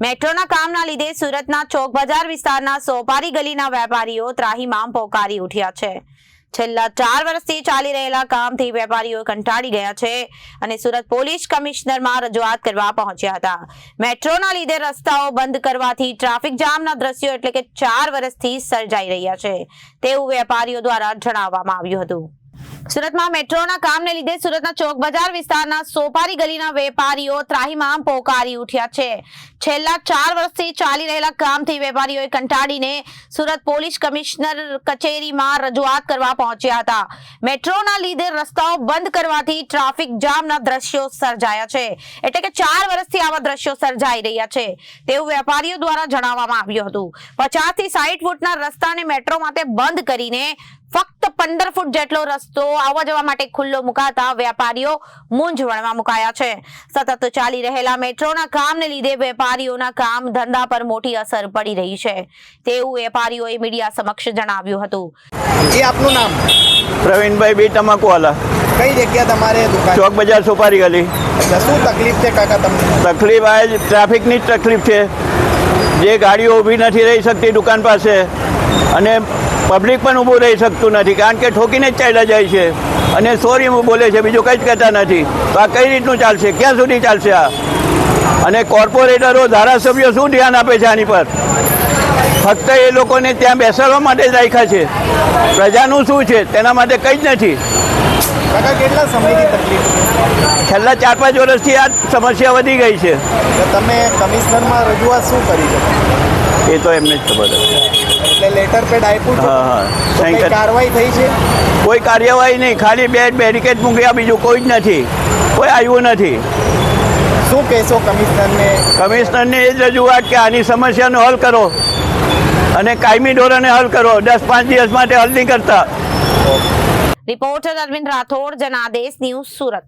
મેટ્રોના કામના લીધે સુરતના ચોક બજાર વિસ્તારના સોપારી ગલીના વેપારીઓ ત્રાહીમામ પોકારી ઉઠ્યા છે. છેલ્લા ચાર વર્ષથી ચાલી રહેલા કામથી વેપારીઓ કંટાળી ગયા છે અને સુરત પોલીસ કમિશનરમાં રજૂઆત કરવા પહોંચ્યા હતા. મેટ્રોના લીધે રસ્તાઓ બંધ કરવાથી ટ્રાફિક જામના દ્રશ્યો એટલે કે ચાર વર્ષથી સર્જાઈ રહ્યા છે. તેવું વેપારીઓ દ્વારા જણાવવામાં આવ્યું હતું. સુરતમાં મેટ્રોના કામને લીધે સુરતના ચોક બજાર વિસ્તારના સોપારી ગલીના વેપારીઓ ત્રાહીમામ પોકારી ઉઠ્યા છે. છેલ્લા ચાર વર્ષથી ચાલી રહેલા કામથી વેપારીઓએ કંટાળીને સુરત પોલીસ કમિશનર કચેરીમાં રજૂઆત કરવા પહોંચ્યા હતા. મેટ્રોના લીધે રસ્તાઓ બંધ કરવાથી ટ્રાફિક જામના દ્રશ્યો સર્જાયા છે. એટલે કે ચાર વર્ષથી આવા દ્રશ્યો સર્જાઈ રહ્યા છે. તેવું વેપારીઓ દ્વારા જણાવવામાં આવ્યું હતું. પચાસથી સાહીઠ ફૂટના રસ્તાને મેટ્રો માટે બંધ કરીને ફક્ત પંદર ફૂટ જેટલો રસ્તો આવવા જવા માટે ખુલ્લો મુકાતા વેપારીઓ મૂંઝવણમાં મુકાયા છે. સતત ચાલી રહેલા મેટ્રોના કામને લીધે વેપારીઓના કામ ધંધા પર મોટી અસર પડી રહી છે. તેવું વેપારીઓએ મીડિયા સમક્ષ જણાવ્યું હતું. એ આપનું નામ? પ્રવીણભાઈ બી તમાકુવાલા. કઈ જગ્યા તમારે દુકાન? ચોક બજાર સોપારી ગલી. શું તકલીફ છે કાકા તમને? તકલીફ આ જ ટ્રાફિકની જ તકલીફ છે. જે ગાડીઓ ઊભી નથી રહી શકતી દુકાન પાસે. અને પબ્લિક પણ ઊભું રહી શકતું નથી કારણ કે ઠોકીને જ ચાલ્યા જાય છે. અને સોરી બોલે છે બીજું કંઈ જ કહેતા નથી. તો આ કઈ રીતનું ચાલશે? ક્યાં સુધી ચાલશે આ? અને કોર્પોરેટરો ધારાસભ્યો શું ધ્યાન આપે છે આની પર? ફક્ત એ લોકોને ત્યાં બેસાડવા માટે જ રાખ્યા છે. પ્રજાનું શું છે? તેના માટે કંઈ જ નથી. કેટલા સમયની તકલીફ છેલ્લા ચાર પાંચ વર્ષથી આ સમસ્યા વધી ગઈ છે. તમે કમિશનરમાં રજૂઆત શું કરી શકો એ તો એમને જ ખબર હશે. એટલે લેટર પેડ આપ્યું છે હા હા. કંઈ કાર્યવાહી થઈ છે? કોઈ કાર્યવાહી નહીં. ખાલી બે બેરિકેડ મૂક્યા બીજું કોઈ જ નથી. કોઈ આવ્યું નથી. શું કહેશો કમિશનરને? કમિશનરને એ જ રજૂઆત કે આની સમસ્યાનો હલ કરો. અને કાયમી ધોરણે હલ કરો. દસ પાંચ દિવસ માટે હલ નહીં કરતા. Reporter Arvind Rathod Janadesh news Surat.